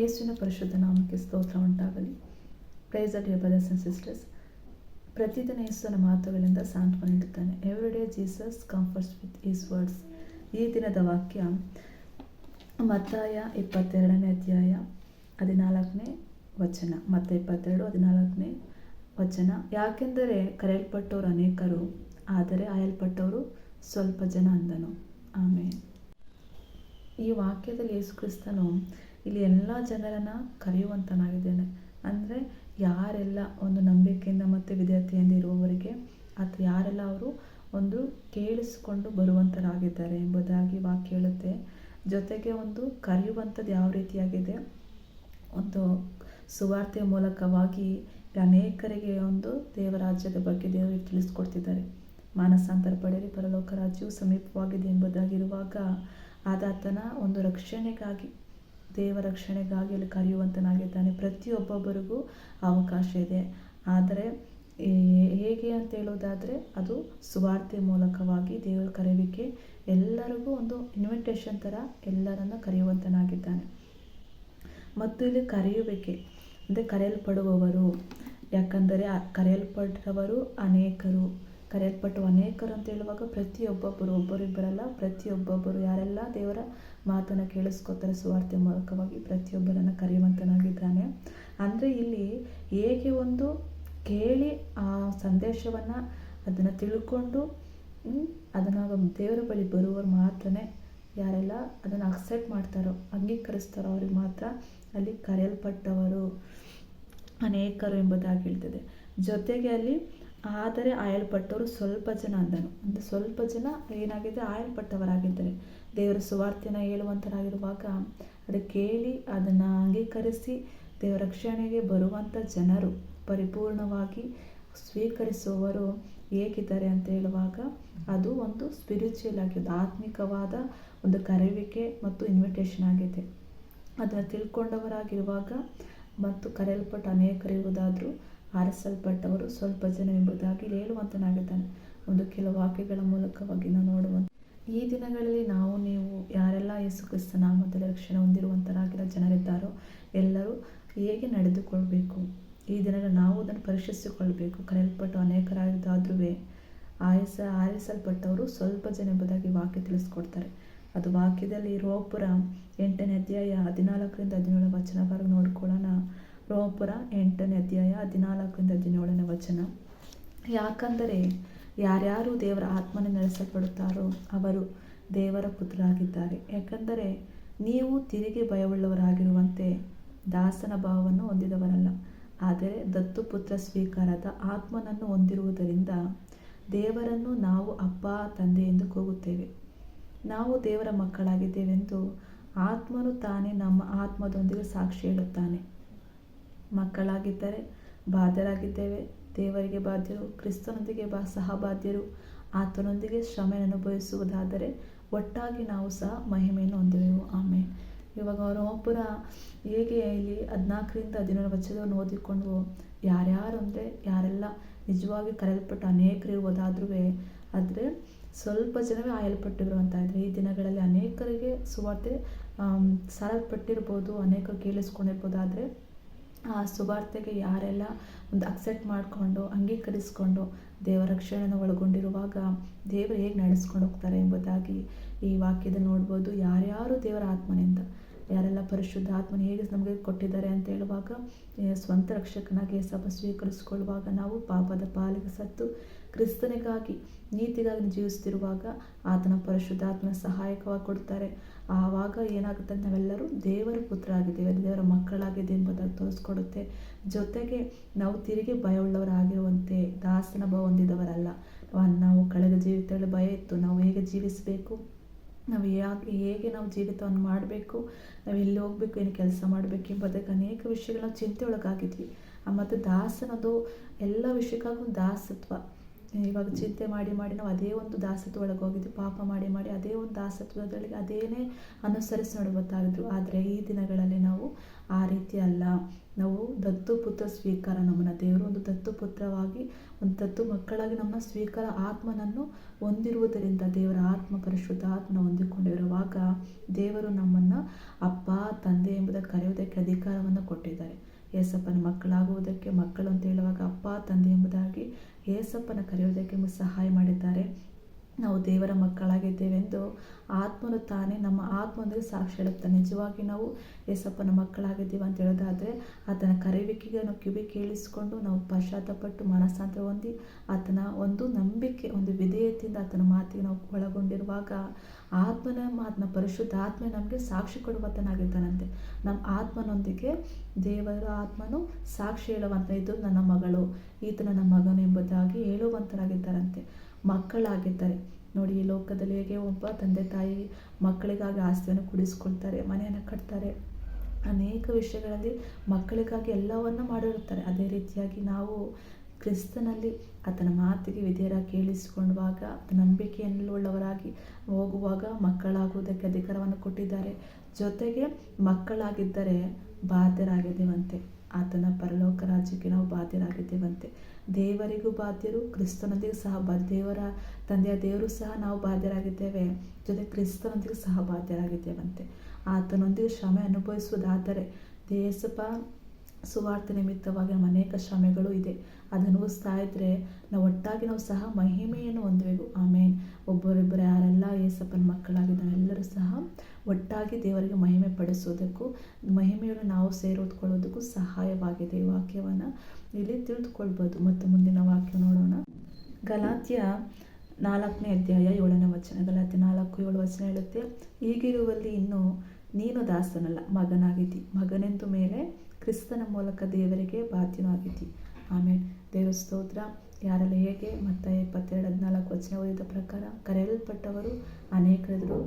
ಯೇಸುವಿನ ಪರಿಶುದ್ಧ ನಾಮಕ್ಕೆ ಸ್ತೋತ್ರ ಉಂಟಾಗಲಿ. Praise at brothers and sisters ಪ್ರತಿದಿನ ಯೇಸುವಿನ ಮಾತುಗಳಿಂದ ಸಾಂತ್ವನ ನೀಡುತ್ತಾನೆ. Every day Jesus comforts with his words ಈ ದಿನದ ವಾಕ್ಯ ಮತ್ತಾಯ ಇಪ್ಪತ್ತೆರಡನೇ ಅಧ್ಯಾಯ ಹದಿನಾಲ್ಕನೇ ವಚನ. ಮತ್ತ ಇಪ್ಪತ್ತೆರಡು, ಹದಿನಾಲ್ಕನೇ ವಚನ. ಯಾಕೆಂದರೆ ಕರೆಯಲ್ಪಟ್ಟವರು ಅನೇಕರು, ಆದರೆ ಆಯಲ್ಪಟ್ಟವರು ಸ್ವಲ್ಪ ಜನ ಅಂದನು. ಆಮೇಲೆ ಈ ವಾಕ್ಯದಲ್ಲಿ ಯೇಸು ಕ್ರಿಸ್ತನು ಇಲ್ಲಿ ಎಲ್ಲ ಜನರನ್ನು ಕರೆಯುವಂತನಾಗಿದ್ದೇನೆ ಅಂದರೆ ಯಾರೆಲ್ಲ ಒಂದು ನಂಬಿಕೆಯಿಂದ ಮತ್ತು ವಿಧೇಯತೆಯಿಂದ ಇರುವವರಿಗೆ ಅಥವಾ ಯಾರೆಲ್ಲ ಅವರು ಒಂದು ಕೇಳಿಸಿಕೊಂಡು ಬರುವಂತರಾಗಿದ್ದಾರೆ ಎಂಬುದಾಗಿ ವಾಕ್ಯ ಹೇಳುತ್ತೆ. ಜೊತೆಗೆ ಒಂದು ಕರೆಯುವಂಥದ್ದು ಯಾವ ರೀತಿಯಾಗಿದೆ? ಒಂದು ಸುವಾರ್ತೆಯ ಮೂಲಕವಾಗಿ ಅನೇಕರಿಗೆ ಒಂದು ದೇವರಾಜ್ಯದ ಬಗ್ಗೆ ದೇವರಿಗೆ ತಿಳಿಸ್ಕೊಡ್ತಿದ್ದಾರೆ. ಮಾನಸಾಂತರ ಪಡೆಯಲಿ ಪರಲೋಕ ರಾಜ್ಯವು ಸಮೀಪವಾಗಿದೆ ಎಂಬುದಾಗಿರುವಾಗ ಆದಾತನ ಒಂದು ರಕ್ಷಣೆಗಾಗಿ ದೇವ ರಕ್ಷಣೆಗಾಗಿ ಅಲ್ಲಿ ಕರೆಯುವಂತನಾಗಿದ್ದಾನೆ. ಪ್ರತಿಯೊಬ್ಬೊಬ್ಬರಿಗೂ ಅವಕಾಶ ಇದೆ. ಆದರೆ ಹೇಗೆ ಅಂತ ಹೇಳೋದಾದರೆ, ಅದು ಸುವಾರ್ತೆ ಮೂಲಕವಾಗಿ ದೇವರ ಕರೆಯುವಿಕೆ ಎಲ್ಲರಿಗೂ ಒಂದು ಇನ್ವಿಟೇಷನ್ ಥರ ಎಲ್ಲರನ್ನು ಕರೆಯುವಂತನಾಗಿದ್ದಾನೆ. ಮತ್ತು ಇಲ್ಲಿ ಕರೆಯುವಿಕೆ, ಅಂದರೆ ಕರೆಯಲ್ಪಡುವವರು. ಯಾಕಂದರೆ ಕರೆಯಲ್ಪಟ್ಟವರು ಅನೇಕರು. ಕರೆಯಲ್ಪಟ್ಟು ಅನೇಕರು ಅಂತ ಹೇಳುವಾಗ ಪ್ರತಿಯೊಬ್ಬೊಬ್ಬರು, ಒಬ್ಬರಿಬ್ಬರಲ್ಲ, ಪ್ರತಿಯೊಬ್ಬೊಬ್ಬರು ಯಾರೆಲ್ಲ ದೇವರ ಮಾತನ್ನು ಕೇಳಿಸ್ಕೊತಾರೆ ಸುವಾರ್ತೆ ಮೂಲಕವಾಗಿ ಪ್ರತಿಯೊಬ್ಬರನ್ನು ಕರೆಯುವಂತನಾಗಿದ್ದಾನೆ. ಅಂದರೆ ಇಲ್ಲಿ ಹೇಗೆ ಒಂದು ಕೇಳಿ ಆ ಸಂದೇಶವನ್ನು ಅದನ್ನು ತಿಳ್ಕೊಂಡು ಅದನ್ನು ದೇವರ ಬಳಿ ಬರುವವರು ಮಾತ್ರನೇ ಯಾರೆಲ್ಲ ಅದನ್ನು ಅಕ್ಸೆಪ್ಟ್ ಮಾಡ್ತಾರೋ, ಅಂಗೀಕರಿಸ್ತಾರೋ ಅವ್ರಿಗೆ ಮಾತ್ರ ಅಲ್ಲಿ ಕರೆಯಲ್ಪಟ್ಟವರು ಅನೇಕರು ಎಂಬುದಾಗಿ ಹೇಳ್ತದೆ. ಜೊತೆಗೆ ಅಲ್ಲಿ ಆದರೆ ಆಯಲ್ಪಟ್ಟವರು ಸ್ವಲ್ಪ ಜನ ಅಂದನು. ಅಂದರೆ ಸ್ವಲ್ಪ ಜನ ಏನಾಗಿದೆ? ಆಯಲ್ಪಟ್ಟವರಾಗಿದ್ದಾರೆ. ದೇವರ ಸುವಾರ್ತೆನ ಹೇಳುವಂಥರಾಗಿರುವಾಗ ಅದು ಕೇಳಿ ಅದನ್ನು ಅಂಗೀಕರಿಸಿ ದೇವರ ರಕ್ಷಣೆಗೆ ಬರುವಂಥ ಜನರು, ಪರಿಪೂರ್ಣವಾಗಿ ಸ್ವೀಕರಿಸುವವರು ಹೇಗಿದ್ದಾರೆ ಅಂತ ಹೇಳುವಾಗ ಅದು ಒಂದು ಸ್ಪಿರಿಚುವಲ್ ಆಗಿದೆ ಆತ್ಮಿಕವಾದ ಒಂದು ಕರೆಯುವಿಕೆ ಮತ್ತು ಇನ್ವಿಟೇಷನ್ ಆಗಿದೆ ಅದನ್ನು ತಿಳ್ಕೊಂಡವರಾಗಿರುವಾಗ ಮತ್ತು ಕರೆಯಲ್ಪಟ್ಟ ಅನೇಕರಿರುವುದಾದರೂ ಆರಿಸಲ್ಪಟ್ಟವರು ಸ್ವಲ್ಪ ಜನ ಎಂಬುದಾಗಿ ಹೇಳುವಂತನಾಗಿದ್ದಾನೆ. ಒಂದು ಕೆಲವು ವಾಕ್ಯಗಳ ಮೂಲಕವಾಗಿ ನಾವು ನೋಡುವಂತ. ಈ ದಿನಗಳಲ್ಲಿ ನಾವು, ನೀವು, ಯಾರೆಲ್ಲ ಯೇಸು ಕ್ರಿಸ್ತ ನಾಮದಲ್ಲಿ ರಕ್ಷಣೆ ಹೊಂದಿರುವಂತರಾಗಿರೋ ಜನರಿದ್ದಾರೋ ಎಲ್ಲರೂ ಹೇಗೆ ನಡೆದುಕೊಳ್ಬೇಕು? ಈ ದಿನಗಳಲ್ಲಿ ನಾವು ಅದನ್ನು ಪರೀಕ್ಷಿಸಿಕೊಳ್ಬೇಕು ಕರೆಯಲ್ಪಟ್ಟು ಅನೇಕರಾಗಿದ್ದಾದ್ರೂ ಆಯಸ, ಆರಿಸಲ್ಪಟ್ಟವರು ಸ್ವಲ್ಪ ಜನ ಎಂಬುದಾಗಿ ವಾಕ್ಯ ತಿಳಿಸ್ಕೊಡ್ತಾರೆ. ಅದು ವಾಕ್ಯದಲ್ಲಿ ರೋಪುರ ಎಂಟನೇ ಅಧ್ಯಾಯ ಹದಿನಾಲ್ಕರಿಂದ ಹದಿನೇಳು ವಚನವರೆಗೆ ನೋಡ್ಕೊಳ್ಳೋಣ. ರೋಪುರ ಎಂಟನೇ ಅಧ್ಯಾಯ ಹದಿನಾಲ್ಕರಿಂದ ಹದಿನೇಳನೇ ವಚನ. ಯಾಕಂದರೆ ಯಾರ್ಯಾರು ದೇವರ ಆತ್ಮನ ನಡೆಸಲ್ಪಡುತ್ತಾರೋ ಅವರು ದೇವರ ಪುತ್ರರಾಗಿದ್ದಾರೆ. ಯಾಕಂದರೆ ನೀವು ತಿರುಗಿ ಭಯವುಳ್ಳವರಾಗಿರುವಂತೆ ದಾಸನ ಭಾವವನ್ನು ಹೊಂದಿದವರಲ್ಲ. ಆದರೆ ದತ್ತುಪುತ್ರ ಸ್ವೀಕಾರದ ಆತ್ಮನನ್ನು ಹೊಂದಿರುವುದರಿಂದ ದೇವರನ್ನು ನಾವು ಅಪ್ಪ, ತಂದೆ ಎಂದು ಕೂಗುತ್ತೇವೆ. ನಾವು ದೇವರ ಮಕ್ಕಳಾಗಿದ್ದೇವೆಂದು ಆತ್ಮನು ತಾನೇ ನಮ್ಮ ಆತ್ಮದೊಂದಿಗೆ ಸಾಕ್ಷಿ ಹೇಳುತ್ತಾನೆ. ಮಕ್ಕಳಾಗಿದ್ದರೆ ಬಾಧ್ಯರಾಗಿದ್ದೇವೆ ದೇವರಿಗೆ ಬಾಧ್ಯರು, ಕ್ರಿಸ್ತನೊಂದಿಗೆ ಬಾ ಸಹಬಾಧ್ಯರು ಆತನೊಂದಿಗೆ ಶ್ರಮೆಯನ್ನು ಅನುಭವಿಸುವುದಾದರೆ ಒಟ್ಟಾಗಿ ನಾವು ಸಹ ಮಹಿಮೆಯನ್ನು ಹೊಂದುವೆವು. ಆಮೇಲೆ ಇವಾಗ ರೋಮಪುರ ಹೇಗೆ ಇಲ್ಲಿ ಹದಿನಾಲ್ಕರಿಂದ ಹದಿನೇಳು ವಚನವನ್ನು ಓದಿಕೊಂಡು ಯಾರ್ಯಾರು ಅಂದರೆ ಯಾರೆಲ್ಲ ನಿಜವಾಗಿ ಕರೆಯಲ್ಪಟ್ಟ ಅನೇಕರು ಇರುವುದಾದ್ರೂ ಆದರೆ ಸ್ವಲ್ಪ ಜನವೇ ಆಯಲ್ಪಟ್ಟಿರು ಅಂತ ಇದ್ರೆ ಈ ದಿನಗಳಲ್ಲಿ ಅನೇಕರಿಗೆ ಸುವಾರ್ತೆ ಸಾರಲ್ಪಟ್ಟಿರ್ಬೋದು, ಅನೇಕರು ಕೇಳಿಸ್ಕೊಂಡಿರ್ಬೋದು ಆದರೆ ಆ ಸುವಾರ್ತೆಗೆ ಯಾರೆಲ್ಲ ಒಂದು ಅಕ್ಸೆಪ್ಟ್ ಮಾಡಿಕೊಂಡು, ಅಂಗೀಕರಿಸಿಕೊಂಡು ದೇವರ ರಕ್ಷಣೆಯನ್ನು ಒಳಗೊಂಡಿರುವಾಗ ದೇವರು ಹೇಗೆ ನಡೆಸ್ಕೊಂಡು ಹೋಗ್ತಾರೆ ಎಂಬುದಾಗಿ ಈ ವಾಕ್ಯದ ನೋಡ್ಬೋದು. ಯಾರ್ಯಾರು ದೇವರ ಆತ್ಮನಿಂದ, ಯಾರೆಲ್ಲ ಪರಿಶುದ್ಧ ಆತ್ಮನ ಹೇಗೆ ನಮಗೆ ಕೊಟ್ಟಿದ್ದಾರೆ ಅಂತ ಹೇಳುವಾಗ ಸ್ವಂತ ರಕ್ಷಕನಾಗಿ ಸಭ ಸ್ವೀಕರಿಸಿಕೊಳ್ಳುವಾಗ ನಾವು ಪಾಪದ ಪಾಲಿಗೆ ಸತ್ತು ಕ್ರಿಸ್ತನಿಗಾಗಿ, ನೀತಿಗಾಗಿ ಜೀವಿಸ್ತಿರುವಾಗ ಆತನ ಪರಿಶುದ್ಧಾತ್ಮನ ಸಹಾಯಕವಾಗಿ ಕೊಡ್ತಾರೆ. ಆವಾಗ ಏನಾಗುತ್ತೆ ನಾವೆಲ್ಲರೂ ದೇವರ ಪುತ್ರ ಆಗಿದ್ದೇವೆ ದೇವರ ಮಕ್ಕಳಾಗಿದೆ ಎಂಬುದಾಗಿ ತೋರಿಸ್ಕೊಡುತ್ತೆ. ಜೊತೆಗೆ ನಾವು ತಿರುಗಿ ಭಯವುಳ್ಳವರಾಗಿರುವಂತೆ ದಾಸನ ಭಾವ ಹೊಂದಿದವರಲ್ಲ. ನಾವು ಕಳೆದ ಜೀವಿತದಲ್ಲಿ ಭಯ ಇತ್ತು. ನಾವು ಹೇಗೆ ಜೀವಿಸಬೇಕು? ನಾವು ಯಾಕೆ ಹೇಗೆ ನಾವು ಜೀವಿತವನ್ನು ಮಾಡಬೇಕು? ನಾವು ಎಲ್ಲಿ ಹೋಗಬೇಕು? ಏನು ಕೆಲಸ ಮಾಡಬೇಕು? ಎಂಬುದಕ್ಕೆ ಅನೇಕ ವಿಷಯಗಳ ಚಿಂತೆ ಒಳಗಾಗಿದ್ವಿ ಮತ್ತು ದಾಸನದು ಎಲ್ಲ ವಿಷಯಕ್ಕಾಗೂ ದಾಸತ್ವ. ಇವಾಗ ಚಿಂತೆ ಮಾಡಿ ಮಾಡಿ ನಾವು ಅದೇ ಒಂದು ದಾಸತ್ವ ಒಳಗೆ ಹೋಗಿದ್ವಿ, ಪಾಪ ಮಾಡಿ ಮಾಡಿ ಅದೇ ಒಂದು ದಾಸತ್ವದೊಳಗೆ ಅದೇನೇ ಅನುಸರಿಸಿ ನೋಡುವಂತಾಗಿದ್ರು ಆದರೆ ಈ ದಿನಗಳಲ್ಲಿ ನಾವು ಆ ರೀತಿ ಅಲ್ಲ. ನಾವು ದತ್ತುಪುತ್ರ ಸ್ವೀಕಾರ, ನಮ್ಮನ್ನು ದೇವರು ಒಂದು ದತ್ತುಪುತ್ರವಾಗಿ ಒಂದು ದತ್ತು ಮಕ್ಕಳಾಗಿ ನಮ್ಮ ಸ್ವೀಕಾರ ಆತ್ಮನನ್ನು ಹೊಂದಿರುವುದರಿಂದ ದೇವರ ಆತ್ಮ ಪರಿಶುದ್ಧ ಆತ್ಮನ ಹೊಂದಿಕೊಂಡಿರುವಾಗ ದೇವರು ನಮ್ಮನ್ನು ಅಪ್ಪ, ತಂದೆ ಎಂಬುದಕ್ಕೆ ಕರೆಯುವುದಕ್ಕೆ ಅಧಿಕಾರವನ್ನು ಕೊಟ್ಟಿದ್ದಾರೆ. ಏಸಪ್ಪನ ಮಕ್ಕಳಾಗುವುದಕ್ಕೆ ಮಕ್ಕಳು ಅಂತ ಹೇಳುವಾಗ ಅಪ್ಪ, ತಂದೆ ಎಂಬುದಾಗಿ ಏಸಪ್ಪನ ಕರೆಯುವುದಕ್ಕೆ ಸಹಾಯ ಮಾಡಿದ್ದಾರೆ. ನಾವು ದೇವರ ಮಕ್ಕಳಾಗಿದ್ದೇವೆಂದು ಆತ್ಮನು ತಾನೇ ನಮ್ಮ ಆತ್ಮನೊಂದಿಗೆ ಸಾಕ್ಷಿ ಹೇಳುತ್ತಾನೆ. ನಿಜವಾಗಿ ನಾವು ಯೇಸಪ್ಪನ ಮಕ್ಕಳಾಗಿದ್ದೀವಿ ಅಂತ ಹೇಳೋದಾದರೆ ಆತನ ಕರೆಯುವಿಕೆಗೆ ನಾವು ಕಿವಿ ಕೇಳಿಸಿಕೊಂಡು ನಾವು ಪಶ್ಚಾತ್ತಪಟ್ಟು ಮನಸ್ಸಾಂತರ ಹೊಂದಿ ಆತನ ಒಂದು ನಂಬಿಕೆ, ಒಂದು ವಿಧೇಯತೆಯಿಂದ ಆತನ ಮಾತಿಗೆ ನಾವು ಒಳಗೊಂಡಿರುವಾಗ ಆತ್ಮನ ಮಾತ್ನ ಪರಿಶುದ್ಧ ಆತ್ಮ ನಮಗೆ ಸಾಕ್ಷಿ ಕೊಡುವಂತನಾಗಿದ್ದಾನಂತೆ ನಮ್ಮ ಆತ್ಮನೊಂದಿಗೆ ದೇವರ ಆತ್ಮನು ಸಾಕ್ಷಿ ಹೇಳುವಂತ, ಇದು ನನ್ನ ಮಗಳು ಈತ ನನ್ನ ಮಗನು ಎಂಬುದಾಗಿ ಹೇಳುವಂತರಾಗಿದ್ದಾರಂತೆ. ಮಕ್ಕಳಾಗಿದ್ದಾರೆ, ನೋಡಿ ಈ ಲೋಕದಲ್ಲಿ ಹೇಗೆ ಒಬ್ಬ ತಂದೆ ತಾಯಿ ಮಕ್ಕಳಿಗಾಗಿ ಆಸ್ತಿಯನ್ನು ಕುಡಿಸ್ಕೊಳ್ತಾರೆ, ಮನೆಯನ್ನು ಕಟ್ತಾರೆ. ಅನೇಕ ವಿಷಯಗಳಲ್ಲಿ ಮಕ್ಕಳಿಗಾಗಿ ಎಲ್ಲವನ್ನು ಮಾಡಿರುತ್ತಾರೆ. ಅದೇ ರೀತಿಯಾಗಿ ನಾವು ಕ್ರಿಸ್ತನಲ್ಲಿ ಆತನ ಮಾತಿಗೆ ವಿಧೇಯರ ಕೇಳಿಸಿಕೊಳ್ಳುವಾಗ ನಂಬಿಕೆಯನ್ನುಳ್ಳವರಾಗಿ ಹೋಗುವಾಗ ಮಕ್ಕಳಾಗುವುದಕ್ಕೆ ಅಧಿಕಾರವನ್ನು ಕೊಟ್ಟಿದ್ದಾರೆ. ಜೊತೆಗೆ ಮಕ್ಕಳಾಗಿದ್ದರೆ ಬಾಧ್ಯರಾಗಿದ್ದೇವಂತೆ. ಆತನ ಪರಲೋಕ ರಾಜ್ಯಕ್ಕೆ ನಾವು ಬಾಧ್ಯರಾಗಿದ್ದೇವಂತೆ. ದೇವರಿಗೂ ಬಾಧ್ಯರು, ಕ್ರಿಸ್ತನೊಂದಿಗೆ ಸಹ ಬ, ದೇವರ ತಂದೆಯ ದೇವರು ಸಹ ನಾವು ಬಾಧ್ಯರಾಗಿದ್ದೇವೆ. ಜೊತೆ ಕ್ರಿಸ್ತನೊಂದಿಗೆ ಸಹ ಬಾಧ್ಯರಾಗಿದ್ದೇವಂತೆ. ಆತನೊಂದಿಗೆ ಶ್ರಮೆ ಅನುಭವಿಸುವುದಾದರೆ ದೇಸಪ ಸುವಾರ್ತೆ ನಿಮಿತ್ತವಾಗಿ ನಮ್ಮ ಅನೇಕ ಶ್ರಮೆಗಳು ಇದೆ. ಅದು ಅನುಭವಿಸ್ತಾ ಇದ್ದರೆ ನಾವು ಒಟ್ಟಾಗಿ ನಾವು ಸಹ ಮಹಿಮೆಯನ್ನು ಹೊಂದಬೇಕು ಆಮೇಲೆ ಒಬ್ಬರಿಬ್ಬರು ಯಾರೆಲ್ಲ ಏಸಪ್ಪನ ಮಕ್ಕಳಾಗಿ ನಾವೆಲ್ಲರೂ ಸಹ ಒಟ್ಟಾಗಿ ದೇವರಿಗೆ ಮಹಿಮೆ ಪಡಿಸೋದಕ್ಕೂ ಮಹಿಮೆಯನ್ನು ನಾವು ಸೇರೋದ್ಕೊಳ್ಳೋದಕ್ಕೂ ಸಹಾಯವಾಗಿದೆ ಈ ವಾಕ್ಯವನ್ನು. ಇಲ್ಲಿ ತಿಳಿದುಕೊಳ್ಬೋದು. ಮತ್ತು ಮುಂದಿನ ವಾಕ್ಯ ನೋಡೋಣ. ಗಲಾತ್ಯ ನಾಲ್ಕನೇ ಅಧ್ಯಾಯ ಏಳನೇ ವಚನ. ಗಲಾತ್ಯ ನಾಲ್ಕು ಏಳು ವಚನ ಹೇಳುತ್ತೆ, ಈಗಿರುವಲ್ಲಿ ಇನ್ನೂ ನೀನು ದಾಸನಲ್ಲ, ಮಗನಾಗಿದ್ದಿ. ಮಗನೆಂದು ಮೇಲೆ ಕ್ರಿಸ್ತನ ಮೂಲಕ ದೇವರಿಗೆ ಬಾಧ್ಯವಾಗಿದ್ದಿ ಆಮೇಲೆ ದೇವರ ಸ್ತೋತ್ರ. ಯಾರೆಲ್ಲ ಹೇಗೆ? ಮತ್ತೆ ಇಪ್ಪತ್ತೆರಡು ಹದಿನಾಲ್ಕು ವಚನ ಓದಿದ ಪ್ರಕಾರ ಕರೆಯಲ್ಪಟ್ಟವರು ಅನೇಕರೆದುರು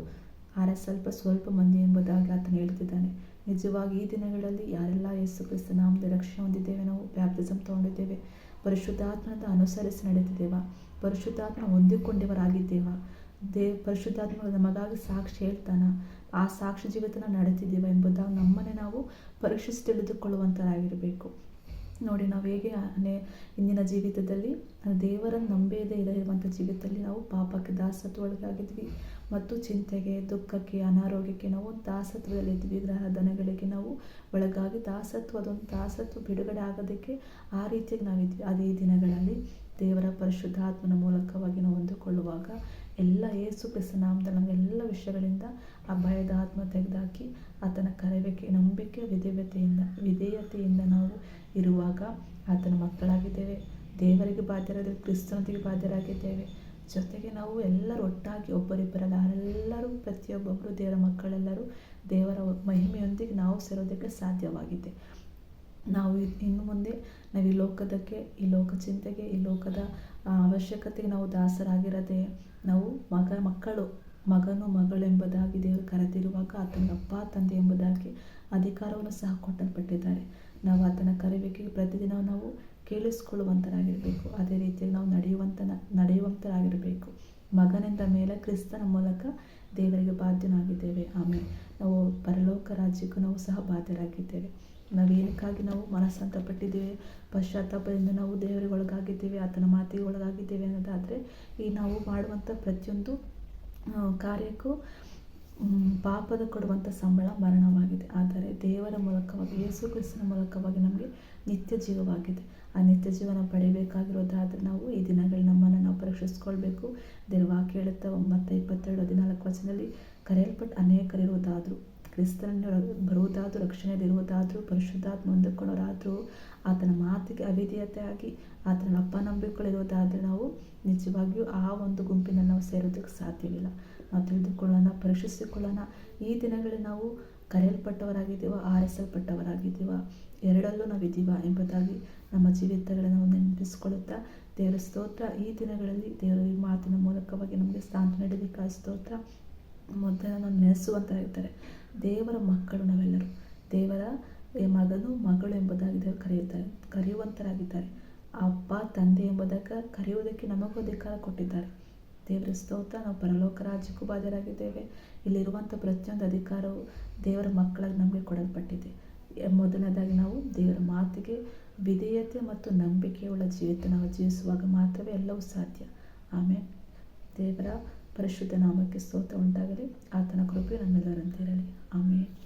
ಆರ ಸ್ವಲ್ಪ ಸ್ವಲ್ಪ ಮಂದಿ ಎಂಬುದಾಗಿ ಆತನು ಹೇಳುತ್ತಿದ್ದಾನೆ. ನಿಜವಾಗಿ ಈ ದಿನಗಳಲ್ಲಿ ಯಾರೆಲ್ಲ ಯೇಸು ಕ್ರಿಸ್ತ ನಾಮದ ರಕ್ಷಣೆ ಹೊಂದಿದ್ದೇವೆ ನಾವು ಬ್ಯಾಪ್ಟಿಸಮ್ ತಗೊಂಡಿದ್ದೇವೆ ಪರಿಶುದ್ಧಾತ್ಮನದ ಅನುಸರಿಸಿ ನಡೆದಿದ್ದೇವಾ ಪರಿಶುದ್ಧಾತ್ಮ ಹೊಂದಿಕೊಂಡವರಾಗಿದ್ದೇವ ದೇ ಪರಿಶುದ್ಧಾತ್ಮ ನಮಗಾಗಿ ಸಾಕ್ಷಿ ಹೇಳ್ತಾನ, ಆ ಸಾಕ್ಷಿ ಜೀವಿತನ ನಡೆತಿದ್ದೀವ ಎಂಬುದಾಗಿ ನಮ್ಮನ್ನೇ ನಾವು ಪರೀಕ್ಷಿಸಿ ತಿಳಿದುಕೊಳ್ಳುವಂಥರಾಗಿರಬೇಕು ನೋಡಿ, ನಾವು ಹೇಗೆ ಇಂದಿನ ಜೀವಿತದಲ್ಲಿ ದೇವರನ್ನು ನಂಬೇದೇ ಇರುವಂಥ ಜೀವಿತದಲ್ಲಿ ನಾವು ಪಾಪಕ್ಕೆ ದಾಸತ್ವ ಒಳಗಾಗಿದ್ವಿ ಮತ್ತು ಚಿಂತೆಗೆ, ದುಃಖಕ್ಕೆ, ಅನಾರೋಗ್ಯಕ್ಕೆ ನಾವು ದಾಸತ್ವದಲ್ಲಿದ್ವಿ. ಗ್ರಹ ದನಗಳಿಗೆ ನಾವು ಒಳಗಾಗಿ ದಾಸತ್ವ ಅದೊಂದು ದಾಸತ್ವ ಬಿಡುಗಡೆ ಆಗೋದಕ್ಕೆ ಆ ರೀತಿಯಾಗಿ ನಾವಿದ್ವಿ. ಅದೇ ದಿನಗಳಲ್ಲಿ ದೇವರ ಪರಿಶುದ್ಧಾತ್ಮನ ಮೂಲಕವಾಗಿ ನಾವು ಹೊಂದಿಕೊಳ್ಳುವಾಗ ಎಲ್ಲ ಏಸು ಕ್ರಿಸ್ತ ನಾಮದಲ್ಲಿ ನಮಗೆಲ್ಲ ವಿಷಯಗಳಿಂದ ಆ ಭಯದ ಆತ್ಮ ತೆಗೆದಾಕಿ ಆತನ ಕರೆಬೇಕೆ ನಂಬಿಕೆ, ವಿಧೇಯತೆಯಿಂದ ವಿಧೇಯತೆಯಿಂದ ನಾವು ಇರುವಾಗ ಆತನ ಮಕ್ಕಳಾಗಿದ್ದೇವೆ. ದೇವರಿಗೆ ಬಾಧ್ಯರಾಗಿದ್ದೇವೆ, ಕ್ರಿಸ್ತನೊಂದಿಗೆ ಬಾಧ್ಯರಾಗಿದ್ದೇವೆ. ಜೊತೆಗೆ ನಾವು ಎಲ್ಲರೂ ಒಟ್ಟಾಗಿ ಒಬ್ಬರಿಬ್ಬರಲ್ಲ, ಎಲ್ಲರೂ ಪ್ರತಿಯೊಬ್ಬೊಬ್ಬರು ದೇವರ ಮಕ್ಕಳೆಲ್ಲರೂ ದೇವರ ಮಹಿಮೆಯೊಂದಿಗೆ ನಾವು ಸೇರೋದಕ್ಕೆ ಸಾಧ್ಯವಾಗಿದೆ. ನಾವು ಇನ್ನು ಮುಂದೆ, ನಾವು ಈ ಲೋಕದಕ್ಕೆ, ಈ ಲೋಕ ಚಿಂತೆಗೆ, ಈ ಲೋಕದ ಅವಶ್ಯಕತೆಗೆ ನಾವು ದಾಸರಾಗಿರದೆ ನಾವು ಮಗ ಮಕ್ಕಳು, ಮಗನು ಮಗಳು ಎಂಬುದಾಗಿ ದೇವರು ಕರೆದಿರುವಾಗ ಆತನ ಅಪ್ಪ, ತಂದೆ ಎಂಬುದಾಗಿ ಅಧಿಕಾರವನ್ನು ಸಹ ಕೊಟ್ಟಲ್ಪಟ್ಟಿದ್ದಾರೆ ನಾವು ಆತನ ಕರೆಬೇಕಿಗೆ ಪ್ರತಿದಿನ ನಾವು ಕೇಳಿಸ್ಕೊಳ್ಳುವಂತರಾಗಿರಬೇಕು. ಅದೇ ರೀತಿಯಲ್ಲಿ ನಾವು ನಡೆಯುವಂತ ನಡೆಯುವಂತರಾಗಿರಬೇಕು. ಮಗನಿಂದ ಮೇಲೆ ಕ್ರಿಸ್ತನ ಮೂಲಕ ದೇವರಿಗೆ ಬಾಧ್ಯನಾಗಿದ್ದೇವೆ. ಆಮೇಲೆ ನಾವು ಪರಲೋಕ ರಾಜ್ಯಕ್ಕೂ ನಾವು ಸಹ ಬಾಧ್ಯರಾಗಿದ್ದೇವೆ. ನಾವು ಏನಕ್ಕಾಗಿ ನಾವು ಪಶ್ಚಾತ್ತಾಪದಿಂದ ನಾವು ದೇವರಿಗೊಳಗಾಗಿದ್ದೇವೆ ಆತನ ಮಾತಿಗೆ ಒಳಗಾಗಿದ್ದೇವೆ ಅನ್ನೋದಾದರೆ, ಈ ನಾವು ಮಾಡುವಂಥ ಪ್ರತಿಯೊಂದು ಕಾರ್ಯಕ್ಕೂ ಪಾಪದ ಕೊಡುವಂಥ ಸಂಬಳ ಮರಣವಾಗಿದೆ. ಆದರೆ ದೇವರ ಮೂಲಕವಾಗಿ, ಯೇಸು ಕ್ರಿಸ್ತನ ಮೂಲಕವಾಗಿ ನಮಗೆ ನಿತ್ಯ ಜೀವವಾಗಿದೆ. ಆ ನಿತ್ಯ ಜೀವನ ಪಡೆಯಬೇಕಾಗಿರೋದಾದರೆ ನಾವು ಈ ದಿನಗಳು ನಮ್ಮನ್ನು ನಾವು ಪರೀಕ್ಷಿಸ್ಕೊಳ್ಬೇಕು. ದೇವರ ವಾಕ್ಯ ಹೇಳುತ್ತಾ ಒಂಬತ್ತು ಇಪ್ಪತ್ತೆರಡು ಹದಿನಾಲ್ಕು ವಚನದಲ್ಲಿ ಕರೆಯಲ್ಪಟ್ಟು ಅನೇಕರಿರುವುದಾದರೂ ಕ್ರಿಸ್ತನನ್ನು ಬರುವುದಾದರೂ ರಕ್ಷಣೆಯಲ್ಲಿರುವುದಾದರೂ ಪರಿಶುದ್ಧಾತ್ಮ ಹೊಂದಿಕೊಳ್ಳೋರಾದರೂ, ಆತನ ಮಾತಿಗೆ ಅವಿಧೇಯತೆ ಆಗಿ ಆತನ ನಂಬಿಕೊಳ್ಳಿರುವುದಾದರೆ ನಾವು ನಿಜವಾಗಿಯೂ ಆ ಒಂದು ಗುಂಪಿನಲ್ಲಿ ನಾವು ಸೇರೋದಕ್ಕೆ ಸಾಧ್ಯವಿಲ್ಲ. ನಾವು ತಿಳಿದುಕೊಳ್ಳೋಣ, ಪರೀಕ್ಷಿಸಿಕೊಳ್ಳೋಣ. ಈ ದಿನಗಳಲ್ಲಿ ನಾವು ಕರೆಯಲ್ಪಟ್ಟವರಾಗಿದ್ದೀವ, ಆರಿಸಲ್ಪಟ್ಟವರಾಗಿದ್ದೀವ, ಎರಡಲ್ಲೂ ನಾವಿದ್ದೀವ ಎಂಬುದಾಗಿ ನಮ್ಮ ಜೀವಿತಗಳನ್ನು ನಾವು ನೆನಪಿಸಿಕೊಳ್ಳುತ್ತಾ, ದೇವರ ಸ್ತೋತ್ರ ಈ ದಿನಗಳಲ್ಲಿ ದೇವರ ಈ ಮಾತಿನ ಮೂಲಕವಾಗಿ ನಮಗೆ ಸ್ಥಾನ ನೀಡಬೇಕಾದ ಸ್ತೋತ್ರ ಮೊದಲನ್ನು ನೆನೆಸುವಂತಾಗಿರ್ತಾರೆ ದೇವರ ಮಕ್ಕಳು ನಾವೆಲ್ಲರೂ. ದೇವರ ಮಗನು ಮಗಳು ಎಂಬುದಾಗಿ ದೇವರು ಕರೆಯುತ್ತಾರೆ. ಕರೆಯುವಂತರಾಗಿದ್ದಾರೆ. ಅಪ್ಪ, ತಂದೆ ಎಂಬುದಕ್ಕೆ ಕರೆಯುವುದಕ್ಕೆ ನಮಗೂ ಅಧಿಕಾರ ಕೊಟ್ಟಿದ್ದಾರೆ. ದೇವರ ಸ್ತೋತ್ರ, ನಾವು ಪರಲೋಕ ರಾಜ್ಯಕ್ಕೂ ಬಾಧ್ಯರಾಗಿದ್ದೇವೆ. ಇಲ್ಲಿರುವಂಥ ಪ್ರತಿಯೊಂದು ಅಧಿಕಾರವು ದೇವರ ಮಕ್ಕಳಾಗಿ ನಮಗೆ ಕೊಡಲ್ಪಟ್ಟಿದೆ. ಮೊದಲನೇದಾಗಿ ನಾವು ದೇವರ ಮಾತಿಗೆ ವಿಧೇಯತೆ ಮತ್ತು ನಂಬಿಕೆಯುಳ್ಳ ಜೀವಿತ ನಾವು ಜೀವಿಸುವಾಗ ಮಾತ್ರವೇ ಎಲ್ಲವೂ ಸಾಧ್ಯ. ಆಮೇಲೆ ದೇವರ ಪರಿಶುದ್ಧ ನಾಮಕ್ಕೆ ಸ್ತೋತ್ರ ಉಂಟಾಗಲಿ. ಆತನ ಕೃಪೆ ನಮ್ಮೆಲ್ಲರಂತಿರಲಿ ಆಮೇಲೆ